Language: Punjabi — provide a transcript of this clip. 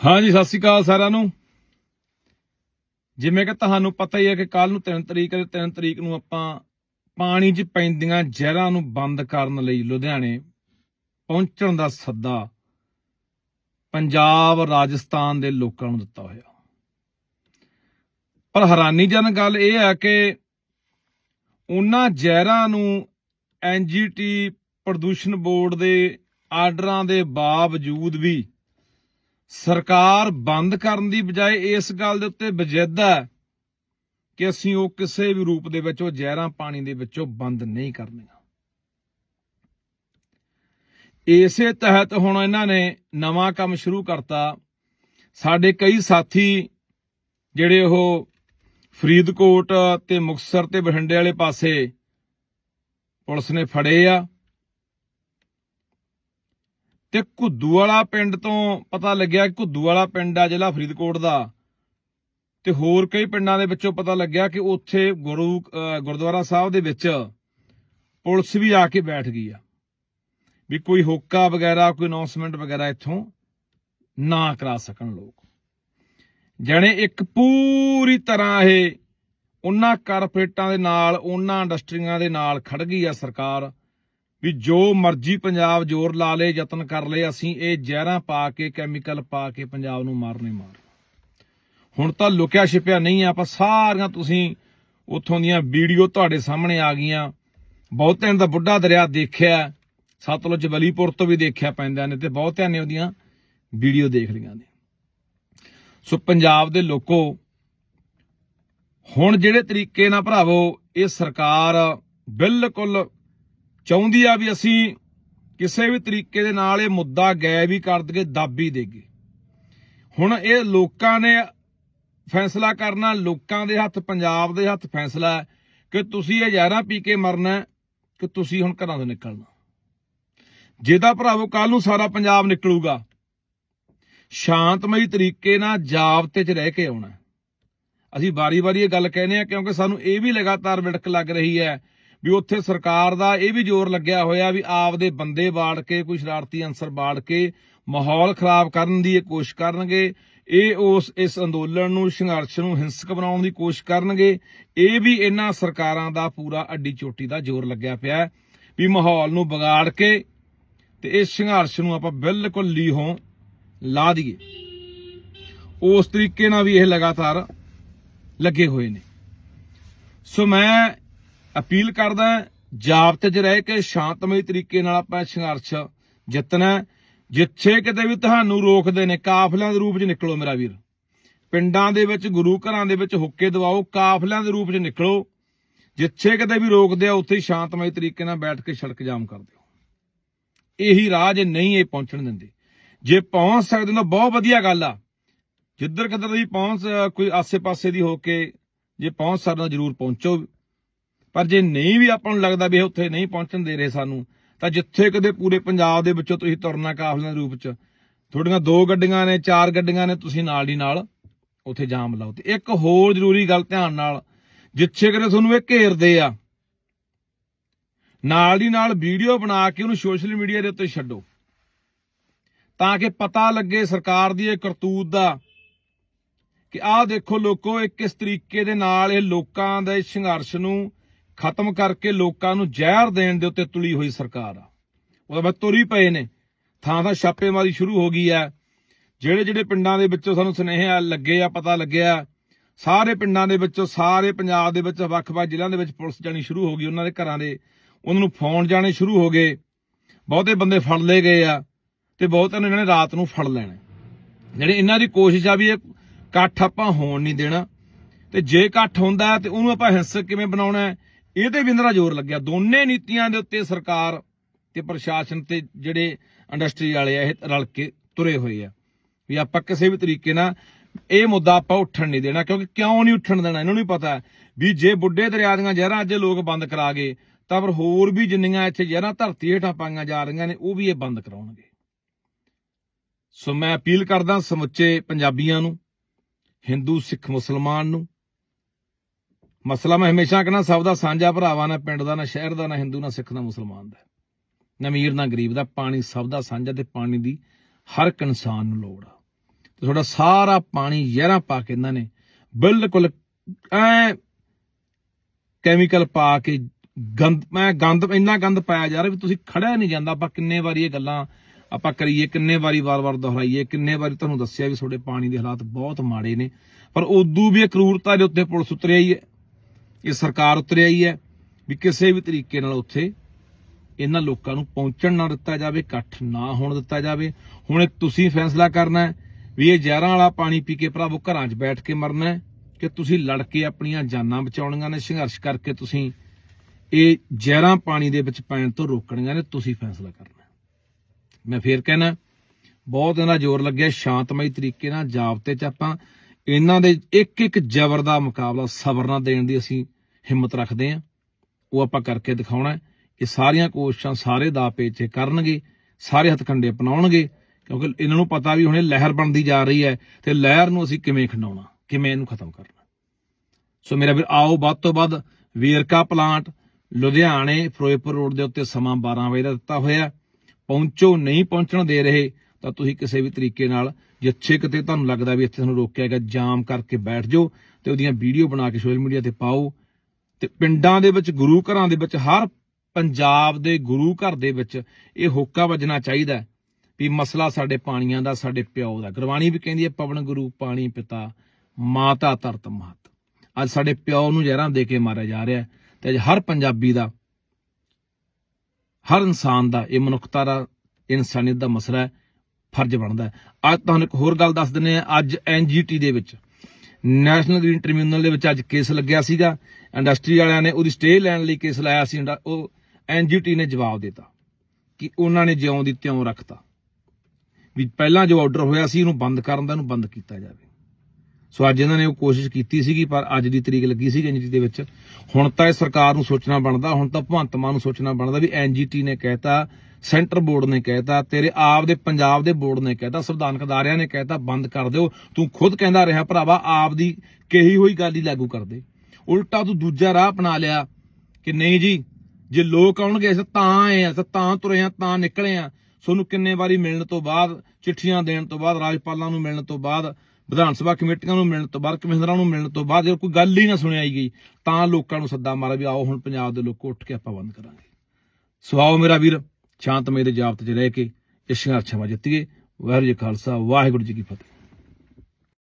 ਹਾਂਜੀ, ਸਤਿ ਸ਼੍ਰੀ ਅਕਾਲ ਸਾਰਿਆਂ ਨੂੰ। ਜਿਵੇਂ ਕਿ ਤੁਹਾਨੂੰ ਪਤਾ ਹੀ ਹੈ ਕਿ ਕੱਲ ਨੂੰ 3 ਤਰੀਕ ਹੈ 3 ਤਰੀਕ ਨੂੰ ਆਪਾਂ ਪਾਣੀ 'ਚ ਪੈਂਦੀਆਂ ਜ਼ਹਿਰਾਂ ਨੂੰ ਬੰਦ ਕਰਨ ਲਈ ਲੁਧਿਆਣੇ ਪਹੁੰਚਣ ਦਾ ਸੱਦਾ ਪੰਜਾਬ, ਰਾਜਸਥਾਨ ਦੇ ਲੋਕਾਂ ਨੂੰ ਦਿੱਤਾ ਹੋਇਆ। ਪਰ ਹੈਰਾਨੀਜਨਕ ਗੱਲ ਇਹ ਹੈ ਕਿ ਉਹਨਾਂ ਜ਼ਹਿਰਾਂ ਨੂੰ ਐਨਜੀਟੀ ਪ੍ਰਦੂਸ਼ਣ ਬੋਰਡ ਦੇ ਆਰਡਰਾਂ ਦੇ ਬਾਵਜੂਦ ਵੀ ਸਰਕਾਰ ਬੰਦ ਕਰਨ ਦੀ ਬਜਾਏ ਇਸ ਗੱਲ ਦੇ ਉੱਤੇ ਬਜਿੱਦ ਹੈ ਕਿ ਅਸੀਂ ਉਹ ਕਿਸੇ ਵੀ ਰੂਪ ਦੇ ਵਿੱਚ ਉਹ ਜ਼ਹਿਰਾਂ ਪਾਣੀ ਦੇ ਵਿੱਚੋਂ ਬੰਦ ਨਹੀਂ ਕਰਨੀਆਂ। ਇਸੇ ਤਹਿਤ ਹੁਣ ਇਹਨਾਂ ਨੇ ਨਵਾਂ ਕੰਮ ਸ਼ੁਰੂ ਕਰਤਾ। ਸਾਡੇ ਕਈ ਸਾਥੀ ਜਿਹੜੇ ਉਹ ਫਰੀਦਕੋਟ ਤੇ ਮੁਕਤਸਰ ਤੇ ਬਠਿੰਡੇ ਵਾਲੇ ਪਾਸੇ ਪੁਲਿਸ ਨੇ ਫੜੇ ਆ। ਤੇ ਘੁੱਦੂ ਵਾਲਾ ਪਿੰਡ ਤੋਂ ਪਤਾ ਲੱਗਿਆ ਕਿ ਘੁੱਦੂ ਵਾਲਾ ਪਿੰਡ ਆ ਜ਼ਿਲ੍ਹਾ ਫਰੀਦਕੋਟ ਦਾ। ਤੇ ਹੋਰ ਕਈ ਪਿੰਡਾਂ ਦੇ ਵਿੱਚੋਂ ਪਤਾ ਲੱਗਿਆ ਕਿ ਉੱਥੇ ਗੁਰੂ ਗੁਰਦੁਆਰਾ ਸਾਹਿਬ ਦੇ ਵਿੱਚ ਪੁਲਿਸ ਵੀ ਆ ਕੇ ਬੈਠ ਗਈ ਆ। ਵੀ ਕੋਈ ਹੋਕਾ ਵਗੈਰਾ, ਕੋਈ ਅਨਾਉਂਸਮੈਂਟ ਵਗੈਰਾ ਇੱਥੋਂ ਨਾ ਕਰਾ ਸਕਣ ਲੋਕ। ਜਣੇ ਇੱਕ ਪੂਰੀ ਤਰ੍ਹਾਂ ਇਹ ਉਹਨਾਂ ਕਾਰਪੋਰੇਟਾਂ ਦੇ ਨਾਲ, ਉਹਨਾਂ ਇੰਡਸਟਰੀਆਂ ਦੇ ਨਾਲ ਖੜ ਗਈ ਆ ਸਰਕਾਰ। ਵੀ ਜੋ ਮਰਜ਼ੀ ਪੰਜਾਬ ਜ਼ੋਰ ਲਾ ਲੇ, ਯਤਨ ਕਰ ਲੇ, ਅਸੀਂ ਇਹ ਜ਼ਹਿਰਾਂ ਪਾ ਕੇ ਕੈਮੀਕਲ ਪਾ ਕੇ ਪੰਜਾਬ ਨੂੰ ਮਾਰਨੇ ਮਾਰ। ਹੁਣ ਤਾਂ ਲੁਕਿਆ ਛਿਪਿਆ ਨਹੀਂ ਆ, ਆਪਾਂ ਸਾਰੀਆਂ ਤੁਸੀਂ ਉੱਥੋਂ ਦੀਆਂ ਵੀਡੀਓ ਤੁਹਾਡੇ ਸਾਹਮਣੇ ਆ ਗਈਆਂ। ਬਹੁਤਿਆਂ ਦਾ ਬੁੱਢਾ ਦਰਿਆ ਦੇਖਿਆ, ਸਤਲੁਜ ਬਲੀਪੁਰ ਤੋਂ ਵੀ ਦੇਖਿਆ ਪੈਂਦਾ ਨੇ ਤੇ ਬਹੁਤਿਆਂ ਨੇ ਉਹਦੀਆਂ ਵੀਡੀਓ ਦੇਖ ਲਈਆਂ ਨੇ। ਸੋ ਪੰਜਾਬ ਦੇ ਲੋਕੋ, ਹੁਣ ਜਿਹੜੇ ਤਰੀਕੇ ਨਾਲ ਭਰਾਵੋ, ਇਹ ਸਰਕਾਰ ਬਿਲਕੁਲ ਚਾਹੁੰਦੀ ਆ ਵੀ ਅਸੀਂ ਕਿਸੇ ਵੀ ਤਰੀਕੇ ਦੇ ਨਾਲ ਇਹ ਮੁੱਦਾ ਗਾਇਬ ਹੀ ਕਰ ਦਈਏ, ਦਾਬੀ ਦੇਗੇ ਹੁਣ ਇਹ ਲੋਕਾਂ ਨੇ ਫੈਸਲਾ ਕਰਨਾ, ਲੋਕਾਂ ਦੇ ਹੱਥ, ਪੰਜਾਬ ਦੇ ਹੱਥ ਫੈਸਲਾ ਕਿ ਤੁਸੀਂ ਇਹ ਜ਼ਹਿਰਾਂ ਪੀ ਕੇ ਮਰਨਾ ਕਿ ਤੁਸੀਂ ਹੁਣ ਘਰਾਂ ਤੋਂ ਨਿਕਲਣਾ। ਜਿਹਦਾ ਭਰਾਵੋ ਕੱਲ ਨੂੰ ਸਾਰਾ ਪੰਜਾਬ ਨਿਕਲੂਗਾ, ਸ਼ਾਂਤਮਈ ਤਰੀਕੇ ਨਾਲ ਜਾਬਤੇ 'ਚ ਰਹਿ ਕੇ ਆਉਣਾ ਅਸੀਂ ਵਾਰੀ-ਵਾਰੀ ਇਹ ਗੱਲ ਕਹਿੰਦੇ ਆ ਕਿਉਂਕਿ ਸਾਨੂੰ ਇਹ ਵੀ ਲਗਾਤਾਰ ਵਿੜਕ ਲੱਗ ਰਹੀ ਹੈ ਵੀ ਉੱਥੇ ਸਰਕਾਰ ਦਾ ਇਹ ਵੀ ਜ਼ੋਰ ਲੱਗਿਆ ਹੋਇਆ ਵੀ ਆਪਦੇ ਬੰਦੇ ਬਾੜ ਕੇ, ਕੋਈ ਸ਼ਰਾਰਤੀ ਅੰਸਰ ਬਾੜ ਕੇ ਮਾਹੌਲ ਖਰਾਬ ਕਰਨ ਦੀ ਇਹ ਕੋਸ਼ਿਸ਼ ਕਰਨਗੇ। ਇਹ ਉਸ, ਇਸ ਅੰਦੋਲਨ ਨੂੰ, ਸੰਘਰਸ਼ ਨੂੰ ਹਿੰਸਕ ਬਣਾਉਣ ਦੀ ਕੋਸ਼ਿਸ਼ ਕਰਨਗੇ। ਇਹ ਵੀ ਇਹਨਾਂ ਸਰਕਾਰਾਂ ਦਾ ਪੂਰਾ ਅੱਡੀ ਚੋਟੀ ਦਾ ਜ਼ੋਰ ਲੱਗਿਆ ਪਿਆ ਵੀ ਮਾਹੌਲ ਨੂੰ ਵਿਗਾੜ ਕੇ ਤੇ ਇਸ ਸੰਘਰਸ਼ ਨੂੰ ਆਪਾਂ ਬਿਲਕੁਲ ਲੀਹੋਂ ਲਾ ਦਈਏ। ਉਸ ਤਰੀਕੇ ਨਾਲ ਵੀ ਇਹ ਲਗਾਤਾਰ ਲੱਗੇ ਹੋਏ ਨੇ। ਸੋ ਮੈਂ ਅਪੀਲ ਕਰਦਾ ਜਾਬਤੇ 'ਚ ਰਹਿ ਕੇ ਸ਼ਾਂਤਮਈ ਤਰੀਕੇ ਨਾਲ ਆਪਾਂ ਸੰਘਰਸ਼ ਜਿੱਤਣਾ ਜਿੱਥੇ ਕਿਤੇ ਵੀ ਤੁਹਾਨੂੰ ਰੋਕਦੇ ਨੇ, ਕਾਫਲਿਆਂ ਦੇ ਰੂਪ 'ਚ ਨਿਕਲੋ ਮੇਰਾ ਵੀਰ। ਪਿੰਡਾਂ ਦੇ ਵਿੱਚ, ਗੁਰੂ ਘਰਾਂ ਦੇ ਵਿੱਚ ਹੁੱਕੇ ਦਵਾਓ, ਕਾਫਲਿਆਂ ਦੇ ਰੂਪ 'ਚ ਨਿਕਲੋ। ਜਿੱਥੇ ਕਿਤੇ ਵੀ ਰੋਕਦੇ ਆ, ਉੱਥੇ ਹੀ ਸ਼ਾਂਤਮਈ ਤਰੀਕੇ ਨਾਲ ਬੈਠ ਕੇ ਸੜਕ ਜਾਮ ਕਰ ਦਿਓ। ਇਹੀ ਰਾਹ ਜੇ ਨਹੀਂ ਇਹ ਪਹੁੰਚਣ ਦਿੰਦੇ। ਜੇ ਪਹੁੰਚ ਸਕਦੇ ਤਾਂ ਬਹੁਤ ਵਧੀਆ ਗੱਲ ਆ। ਜਿੱਧਰ ਕਿੱਧਰ ਦੀ ਪਹੁੰਚ, ਕੋਈ ਆਸੇ-ਪਾਸੇ ਦੀ ਹੋ ਕੇ ਜੇ ਪਹੁੰਚ ਸਕਦਾ ਜਰੂਰ ਪਹੁੰਚੋ। ਪਰ ਜੇ ਨਹੀਂ ਵੀ ਆਪਾਂ ਨੂੰ ਲੱਗਦਾ ਵੀ ਇਹ ਉੱਥੇ ਨਹੀਂ ਪਹੁੰਚਣ ਦੇ ਰਹੇ ਸਾਨੂੰ, ਤਾਂ ਜਿੱਥੇ ਕਦੇ ਪੂਰੇ ਪੰਜਾਬ ਦੇ ਵਿੱਚੋਂ ਤੁਸੀਂ ਤੁਰਨਾ ਕਾਫਲਿਆਂ ਦੇ ਰੂਪ 'ਚ, ਤੁਹਾਡੀਆਂ ਦੋ ਗੱਡੀਆਂ ਨੇ, ਚਾਰ ਗੱਡੀਆਂ ਨੇ, ਤੁਸੀਂ ਨਾਲ ਦੀ ਨਾਲ ਉੱਥੇ ਜਾਮ ਲਾਓ ਤੇ ਇੱਕ ਹੋਰ ਜ਼ਰੂਰੀ ਗੱਲ ਧਿਆਨ ਨਾਲ, ਜਿੱਥੇ ਕਦੇ ਤੁਹਾਨੂੰ ਇਹ ਘੇਰਦੇ ਆ, ਨਾਲ ਦੀ ਨਾਲ ਵੀਡੀਓ ਬਣਾ ਕੇ ਉਹਨੂੰ ਸੋਸ਼ਲ ਮੀਡੀਆ ਦੇ ਉੱਤੇ ਛੱਡੋ, ਤਾਂ ਕਿ ਪਤਾ ਲੱਗੇ ਸਰਕਾਰ ਦੀ ਇਹ ਕਰਤੂਤ ਦਾ ਕਿ ਆਹ ਦੇਖੋ ਲੋਕੋ, ਇਹ ਕਿਸ ਤਰੀਕੇ ਦੇ ਨਾਲ ਇਹ ਲੋਕਾਂ ਦੇ ਸੰਘਰਸ਼ ਨੂੰ ਖਤਮ ਕਰਕੇ ਲੋਕਾਂ ਨੂੰ ਜ਼ਹਿਰ ਦੇਣ ਦੇ ਉੱਤੇ ਤੁਲੀ ਹੋਈ ਸਰਕਾਰ ਆ। ਉਹਦਾ ਬਸ ਤੁਰੀ ਪਏ ਨੇ। ਥਾਂ ਥਾਂ ਛਾਪੇਮਾਰੀ ਸ਼ੁਰੂ ਹੋ ਗਈ ਹੈ ਜਿਹੜੇ ਜਿਹੜੇ ਪਿੰਡਾਂ ਦੇ ਵਿੱਚੋਂ ਸਾਨੂੰ ਸੁਨੇਹੇ ਲੱਗੇ ਆ, ਪਤਾ ਲੱਗਿਆ। ਸਾਰੇ ਪਿੰਡਾਂ ਦੇ ਵਿੱਚੋਂ, ਸਾਰੇ ਪੰਜਾਬ ਦੇ ਵਿੱਚ, ਵੱਖ-ਵੱਖ ਜ਼ਿਲ੍ਹਿਆਂ ਦੇ ਵਿੱਚ ਪੁਲਿਸ ਜਾਣੀ ਸ਼ੁਰੂ ਹੋ ਗਈ ਉਹਨਾਂ ਦੇ ਘਰਾਂ ਦੇ। ਉਹਨਾਂ ਨੂੰ ਫੋਨ ਜਾਣੇ ਸ਼ੁਰੂ ਹੋ ਗਏ। ਬਹੁਤੇ ਬੰਦੇ ਫੜ ਲਏ ਗਏ ਆ ਤੇ ਬਹੁਤਿਆਂ ਨੂੰ ਇਹਨਾਂ ਨੇ ਰਾਤ ਨੂੰ ਫੜ ਲੈਣਾ। ਜਿਹੜੇ ਇਹਨਾਂ ਦੀ ਕੋਸ਼ਿਸ਼ ਆ ਵੀ ਇਹ ਇਕੱਠ ਆਪਾਂ ਹੋਣ ਨਹੀਂ ਦੇਣਾ। ਤੇ ਜੇ ਇਕੱਠ ਹੁੰਦਾ ਹੈ ਤੇ ਉਹਨੂੰ ਆਪਾਂ ਹਿੰਸਕ ਕਿਵੇਂ ਬਣਾਉਣਾ? ਇਹ ਇਹਦੇ ਵੀ ਇਹਨਾਂ ਜ਼ੋਰ ਲੱਗਿਆ। ਦੋਨੇ ਨੀਤੀਆਂ ਦੇ ਉੱਤੇ ਸਰਕਾਰ ਤੇ ਪ੍ਰਸ਼ਾਸਨ ਤੇ ਜਿਹੜੇ ਇੰਡਸਟਰੀ ਵਾਲੇ ਆ, ਇਹ ਰਲ ਕੇ ਤੁਰੇ ਹੋਏ ਆ। ਵੀ ਆਪਾਂ ਕਿਸੇ ਵੀ ਤਰੀਕੇ ਨਾਲ ਇਹ ਮੁੱਦਾ ਆਪਾਂ ਉੱਠਣ ਨਹੀਂ ਦੇਣਾ, ਕਿਉਂਕਿ ਕਿਉਂ ਨਹੀਂ ਉੱਠਣ ਦੇਣਾ, ਇਹਨਾਂ ਨੂੰ ਵੀ ਪਤਾ। ਵੀ ਜੇ ਬੁੱਢੇ ਦਰਿਆ ਦੀਆਂ ਜ਼ਹਿਰਾਂ ਅੱਜ ਲੋਕ ਬੰਦ ਕਰਾ ਗਏ, ਤਾਂ ਫਿਰ ਹੋਰ ਵੀ ਜਿੰਨੀਆਂ ਇੱਥੇ ਜ਼ਹਿਰਾਂ ਧਰਤੀ ਹੇਠਾਂ ਪਾਈਆਂ ਜਾ ਰਹੀਆਂ ਨੇ, ਉਹ ਵੀ ਇਹ ਬੰਦ ਕਰਾਉਣਗੇ। ਸੋ ਮੈਂ ਅਪੀਲ ਕਰਦਾ ਸਮੁੱਚੇ ਪੰਜਾਬੀਆਂ ਨੂੰ, ਹਿੰਦੂ, ਸਿੱਖ, ਮੁਸਲਮਾਨ ਨੂੰ ਮਸਲਾ ਮੈਂ ਹਮੇਸ਼ਾ ਕਹਿੰਦਾ ਸਭ ਦਾ ਸਾਂਝਾ ਭਰਾਵਾ ਨਾ ਪਿੰਡ ਦਾ, ਨਾ ਸ਼ਹਿਰ ਦਾ, ਨਾ ਹਿੰਦੂ, ਨਾ ਸਿੱਖ, ਨਾ ਮੁਸਲਮਾਨ ਦਾ। ਨਾ ਅਮੀਰ, ਨਾ ਗਰੀਬ ਦਾ, ਪਾਣੀ ਸਭ ਦਾ ਸਾਂਝਾ ਤੇ ਪਾਣੀ ਦੀ ਹਰ ਇੱਕ ਇਨਸਾਨ ਨੂੰ ਲੋੜ ਆ। ਤੇ ਤੁਹਾਡਾ ਸਾਰਾ ਪਾਣੀ ਜ਼ਹਿਰਾਂ ਪਾ ਕੇ ਇਹਨਾਂ ਨੇ ਬਿਲਕੁਲ ਐ ਕੈਮੀਕਲ ਪਾ ਕੇ ਗੰਦ, ਮੈਂ ਗੰਦ, ਇੰਨਾ ਗੰਦ ਪਾਇਆ ਜਾ ਰਿਹਾ ਵੀ ਤੁਸੀਂ ਖੜਿਆ ਨਹੀਂ ਜਾਂਦਾ। ਆਪਾਂ ਕਿੰਨੇ ਵਾਰੀ ਇਹ ਗੱਲਾਂ ਆਪਾਂ ਕਰੀਏ, ਕਿੰਨੇ ਵਾਰੀ ਵਾਰ-ਵਾਰ ਦੁਹਰਾਈਏ, ਕਿੰਨੇ ਵਾਰੀ ਤੁਹਾਨੂੰ ਦੱਸਿਆ ਵੀ ਤੁਹਾਡੇ ਪਾਣੀ ਦੇ ਹਾਲਾਤ ਬਹੁਤ ਮਾੜੇ ਨੇ। ਪਰ ਉਦੋਂ ਵੀ ਇਹ ਕਰੂਰਤਾ ਦੇ ਉੱਤੇ ਪੁਲਿਸ ਉਤਰ ਆਈ ਹੈ। ਇਹ ਸਰਕਾਰ ਉਤਰ ਆਈ ਹੈ ਵੀ ਕਿਸੇ ਵੀ ਤਰੀਕੇ ਨਾਲ ਉੱਥੇ ਇਹਨਾਂ ਲੋਕਾਂ ਨੂੰ ਪਹੁੰਚਣ ਨਾ ਦਿੱਤਾ ਜਾਵੇ, ਇਕੱਠ ਨਾ ਹੋਣ ਦਿੱਤਾ ਜਾਵੇ। ਹੁਣ ਤੁਸੀਂ ਫੈਸਲਾ ਕਰਨਾ ਵੀ ਇਹ ਜ਼ਹਿਰਾਂ ਵਾਲਾ ਪਾਣੀ ਪੀ ਕੇ ਭਰਾਵੋ ਘਰਾਂ 'ਚ ਬੈਠ ਕੇ ਮਰਨਾ ਹੈ ਕਿ ਤੁਸੀਂ ਲੜ ਕੇ ਆਪਣੀਆਂ ਜਾਨਾਂ ਬਚਾਉਣੀਆਂ ਨੇ, ਸੰਘਰਸ਼ ਕਰਕੇ ਤੁਸੀਂ ਇਹ ਜ਼ਹਿਰਾਂ ਪਾਣੀ ਦੇ ਵਿੱਚ ਪੈਣ ਤੋਂ ਰੋਕਣੀਆਂ ਨੇ, ਤੁਸੀਂ ਫੈਸਲਾ ਕਰਨਾ ਮੈਂ ਫੇਰ ਕਹਿਣਾ, ਬਹੁਤ ਇਹਨਾਂ ਜ਼ੋਰ ਲੱਗਿਆ, ਸ਼ਾਂਤਮਈ ਤਰੀਕੇ ਨਾਲ ਜਾਬਤੇ 'ਚ ਆਪਾਂ ਇਹਨਾਂ ਦੇ ਇੱਕ ਇੱਕ ਜ਼ਬਰ ਦਾ ਮੁਕਾਬਲਾ ਸਬਰ ਨਾਲ ਦੇਣ ਦੀ ਅਸੀਂ ਹਿੰਮਤ ਰੱਖਦੇ ਹਾਂ ਉਹ ਆਪਾਂ ਕਰਕੇ ਦਿਖਾਉਣਾ ਹੈ। ਇਹ ਸਾਰੀਆਂ ਕੋਸ਼ਿਸ਼ਾਂ ਸਾਰੇ ਦਾ ਪੇਚੇ ਕਰਨਗੇ, ਸਾਰੇ ਹੱਥਕੰਡੇ ਅਪਣਾਉਣਗੇ, ਕਿਉਂਕਿ ਇਹਨਾਂ ਨੂੰ ਪਤਾ ਵੀ ਹੁਣੇ ਲਹਿਰ ਬਣਦੀ ਜਾ ਰਹੀ ਹੈ ਤੇ ਲਹਿਰ ਨੂੰ ਅਸੀਂ ਕਿਵੇਂ ਖੰਡਾਉਣਾ, ਕਿਵੇਂ ਇਹਨੂੰ ਖਤਮ ਕਰਨਾ। ਸੋ ਮੇਰਾ ਵੀਰ, ਆਓ ਵੱਧ ਤੋਂ ਵੱਧ ਵੇਰਕਾ ਪਲਾਂਟ ਲੁਧਿਆਣੇ, ਫਿਰੋਜ਼ਪੁਰ ਰੋਡ ਦੇ ਉੱਤੇ ਸਮਾਂ 12 ਵਜੇ ਦਾ ਦਿੱਤਾ ਹੋਇਆ ਪਹੁੰਚੋ, ਨਹੀਂ ਪਹੁੰਚਣ ਦੇ ਰਹੇ ਤਾਂ ਤੁਸੀਂ ਕਿਸੇ ਵੀ ਤਰੀਕੇ ਨਾਲ ਜਿੱਥੇ ਕਿਤੇ ਤੁਹਾਨੂੰ ਲੱਗਦਾ ਵੀ ਇੱਥੇ ਤੁਹਾਨੂੰ ਰੋਕਿਆ ਗਿਆ, ਜਾਮ ਕਰਕੇ ਬੈਠ ਜਾਓ ਤੇ ਉਹਦੀਆਂ ਵੀਡੀਓ ਬਣਾ ਕੇ ਸੋਸ਼ਲ ਮੀਡੀਆ ਤੇ ਪਾਓ। ਤੇ ਪਿੰਡਾਂ ਦੇ ਵਿੱਚ, ਗੁਰੂ ਘਰਾਂ ਦੇ ਵਿੱਚ, ਹਰ ਪੰਜਾਬ ਦੇ ਗੁਰੂ ਘਰ ਦੇ ਵਿੱਚ ਇਹ ਹੋਕਾ ਵੱਜਣਾ ਚਾਹੀਦਾ ਵੀ ਮਸਲਾ ਸਾਡੇ ਪਾਣੀਆਂ ਦਾ, ਸਾਡੇ ਪਿਓ ਦਾ। ਗੁਰਬਾਣੀ ਵੀ ਕਹਿੰਦੀ ਹੈ, ਪਵਨ ਗੁਰੂ, ਪਾਣੀ ਪਿਤਾ, ਮਾਤਾ ਧਰਤ ਮਾਤ। ਅੱਜ ਸਾਡੇ ਪਿਓ ਨੂੰ ਜ਼ਹਿਰਾਂ ਦੇ ਕੇ ਮਾਰਿਆ ਜਾ ਰਿਹਾ ਹੈ ਤੇ ਅੱਜ ਹਰ ਪੰਜਾਬੀ ਦਾ, ਹਰ ਇਨਸਾਨ ਦਾ, ਇਹ ਮਨੁੱਖਤਾ ਦਾ, ਇਨਸਾਨੀਅਤ ਦਾ ਮਸਲਾ ਹੈ, ਫਰਜ਼ ਬਣਦਾ ਅੱਜ ਤੁਹਾਨੂੰ ਇੱਕ ਹੋਰ ਗੱਲ ਦੱਸ ਦਿੰਦੇ ਆ ਅੱਜ ਐਨਜੀਟੀ ਦੇ ਵਿੱਚ ਨੈਸ਼ਨਲ ਗ੍ਰੀਨ ਟ੍ਰਿਬਿਊਨਲ ਦੇ ਵਿੱਚ ਅੱਜ ਕੇਸ ਲੱਗਿਆ ਸੀਗਾ। ਇੰਡਸਟਰੀ ਵਾਲਿਆਂ ਨੇ ਉਹਦੀ ਸਟੇ ਲੈਣ ਲਈ ਕੇਸ ਲਾਇਆ ਸੀ, ਇੰਡਾ- ਉਹ ਐਨਜੀਟੀ ਨੇ ਜਵਾਬ ਦਿੱਤਾ ਕਿ ਉਹਨਾਂ ਨੇ ਜਿਉਂ ਦੀ ਤਿਉਂ ਰੱਖਤਾ। ਵੀ ਪਹਿਲਾਂ ਜੋ ਆਰਡਰ ਹੋਇਆ ਸੀ, ਉਹਨੂੰ ਬੰਦ ਕਰਨ ਦਾ, ਉਹਨੂੰ ਬੰਦ ਕੀਤਾ ਜਾਵੇ। ਸੋ ਅੱਜ ਇਹਨਾਂ ਨੇ ਉਹ ਕੋਸ਼ਿਸ਼ ਕੀਤੀ ਸੀਗੀ, ਪਰ ਅੱਜ ਦੀ ਤਰੀਕ ਲੱਗੀ ਸੀ ਐਨਜੀਟੀ ਦੇ ਵਿੱਚ। ਹੁਣ ਤਾਂ ਇਹ ਸਰਕਾਰ ਨੂੰ ਸੋਚਣਾ ਬਣਦਾ, ਹੁਣ ਤਾਂ ਭਗਵੰਤ ਮਾਨ ਨੂੰ ਸੋਚਣਾ ਬਣਦਾ ਵੀ ਐਨਜੀਟੀ ਨੇ ਕਹਿਤਾ, ਸੈਂਟਰ ਬੋਰਡ ਨੇ ਕਹਿਤਾ, ਤੇਰੇ ਆਪ ਦੇ ਪੰਜਾਬ ਦੇ ਬੋਰਡ ਨੇ ਕਹਿਤਾ, ਸੰਵਿਧਾਨਕ ਅਦਾਰਿਆਂ ਨੇ ਕਹਿਤਾ, ਬੰਦ ਕਰ ਦਿਓ। ਤੂੰ ਖੁਦ ਕਹਿੰਦਾ ਰਿਹਾ, ਭਰਾਵਾ, ਆਪ ਦੀ ਕਹੀ ਹੋਈ ਗੱਲ ਹੀ ਲਾਗੂ ਕਰ ਦੇ। ਉਲਟਾ ਤੂੰ ਦੂਜਾ ਰਾਹ ਅਪਣਾ ਲਿਆ ਕਿ ਨਹੀਂ ਜੀ, ਜੇ ਲੋਕ ਆਉਣਗੇ, ਅਸੀਂ ਤਾਂ ਆਏ ਆ ਅਸੀਂ ਤਾਂ ਤੁਰੇ ਆ ਤਾਂ ਨਿਕਲੇ ਆ ਤੁਹਾਨੂੰ ਕਿੰਨੇ ਵਾਰੀ ਮਿਲਣ ਤੋਂ ਬਾਅਦ, ਚਿੱਠੀਆਂ ਦੇਣ ਤੋਂ ਬਾਅਦ, ਰਾਜਪਾਲਾਂ ਨੂੰ ਮਿਲਣ ਤੋਂ ਬਾਅਦ ਵਿਧਾਨ ਸਭਾ ਕਮੇਟੀਆਂ ਨੂੰ ਮਿਲਣ ਤੋਂ ਬਾਅਦ, ਕਮਿਸ਼ਨਰਾਂ ਨੂੰ ਮਿਲਣ ਤੋਂ ਬਾਅਦ ਜੇ ਕੋਈ ਗੱਲ ਹੀ ਨਾ ਸੁਣਾਈ ਗਈ, ਤਾਂ ਲੋਕਾਂ ਨੂੰ ਸੱਦਾ ਮਾਰਿਆ ਵੀ ਆਓ ਹੁਣ ਪੰਜਾਬ ਦੇ ਲੋਕ ਉੱਠ ਕੇ ਆਪਾਂ ਬੰਦ ਕਰਾਂਗੇ। ਸੋ ਆਓ ਮੇਰਾ ਵੀਰ, ਸ਼ਾਂਤਮਈ ਦੇ ਜਾਪਤ 'ਚ ਰਹਿ ਕੇ ਇਹ ਸੰਘਰਸ਼ਾਂ ਜਿੱਤੀਏ। ਵਾਹਿਗੁਰੂ ਜੀ ਖਾਲਸਾ, ਵਾਹਿਗੁਰੂ ਜੀ ਕੀ ਫਤਿਹ।